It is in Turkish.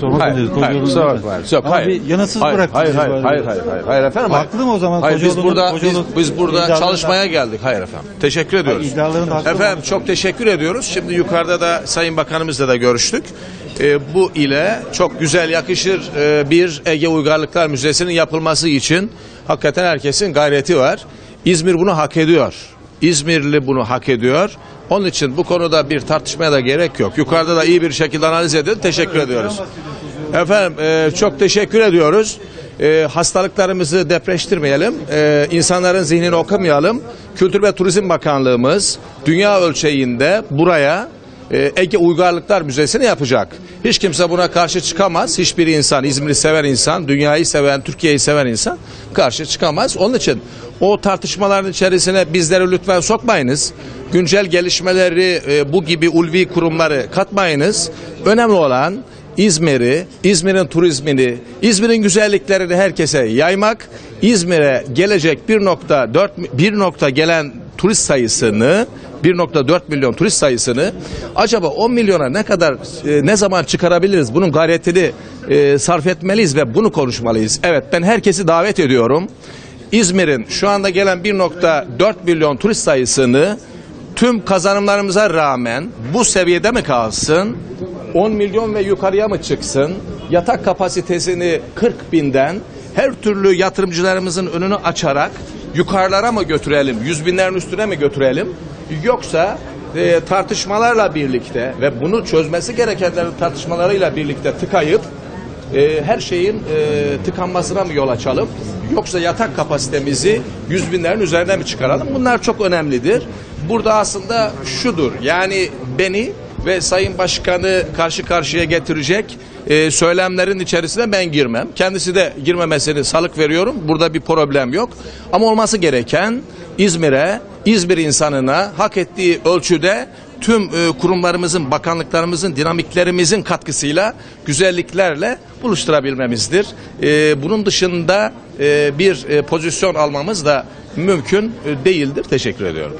sormak Hayır, istedim. hayır, kusura bakmayın. Yok, Ama hayır. bir yanıtsız hayır, bıraktınız hayır, hayır, hayır, hayır, hayır, hayır efendim. Haklı mı o zaman Hayır, biz burada biz, biz burada çalışmaya geldik. Hayır efendim. Teşekkür ediyoruz. Efendim çok teşekkür ediyoruz. Şimdi yukarıda da Sayın Bakanımızla da görüştük. Ee, bu ile çok güzel yakışır e, bir Ege Uygarlıklar Müzesi'nin yapılması için hakikaten herkesin gayreti var. İzmir bunu hak ediyor. İzmirli bunu hak ediyor. Onun için bu konuda bir tartışmaya da gerek yok. Yukarıda da iyi bir şekilde analiz edin. Teşekkür ediyoruz. Efendim e, çok teşekkür ediyoruz. E, hastalıklarımızı depreştirmeyelim. E, insanların zihnini okumayalım. Kültür ve Turizm Bakanlığımız dünya ölçeğinde buraya e, Ege Uygarlıklar Müzesi'ni yapacak. Hiç kimse buna karşı çıkamaz. Hiçbir insan, İzmir'i seven insan, dünyayı seven, Türkiye'yi seven insan karşı çıkamaz. Onun için o tartışmaların içerisine bizleri lütfen sokmayınız. Güncel gelişmeleri, e, bu gibi ulvi kurumları katmayınız. Önemli olan İzmir'i, İzmir'in turizmini, İzmir'in güzelliklerini herkese yaymak, İzmir'e gelecek 1.4 1 nokta gelen turist sayısını 1.4 milyon turist sayısını acaba 10 milyona ne kadar e, ne zaman çıkarabiliriz? Bunun gayretini e, sarf etmeliyiz ve bunu konuşmalıyız. Evet ben herkesi davet ediyorum. İzmir'in şu anda gelen 1.4 milyon turist sayısını tüm kazanımlarımıza rağmen bu seviyede mi kalsın? 10 milyon ve yukarıya mı çıksın? Yatak kapasitesini 40 binden her türlü yatırımcılarımızın önünü açarak yukarılara mı götürelim? Yüz binlerin üstüne mi götürelim? Yoksa e, tartışmalarla birlikte ve bunu çözmesi gerekenlerin tartışmalarıyla birlikte tıkayıp e, her şeyin e, tıkanmasına mı yol açalım? Yoksa yatak kapasitemizi yüz binlerin üzerine mi çıkaralım? Bunlar çok önemlidir. Burada aslında şudur yani beni ve Sayın Başkan'ı karşı karşıya getirecek e, söylemlerin içerisine ben girmem. Kendisi de girmemesini salık veriyorum. Burada bir problem yok. Ama olması gereken İzmir'e, İzmir insanına hak ettiği ölçüde tüm e, kurumlarımızın, bakanlıklarımızın, dinamiklerimizin katkısıyla, güzelliklerle buluşturabilmemizdir. E, bunun dışında e, bir e, pozisyon almamız da mümkün e, değildir. Teşekkür ediyorum.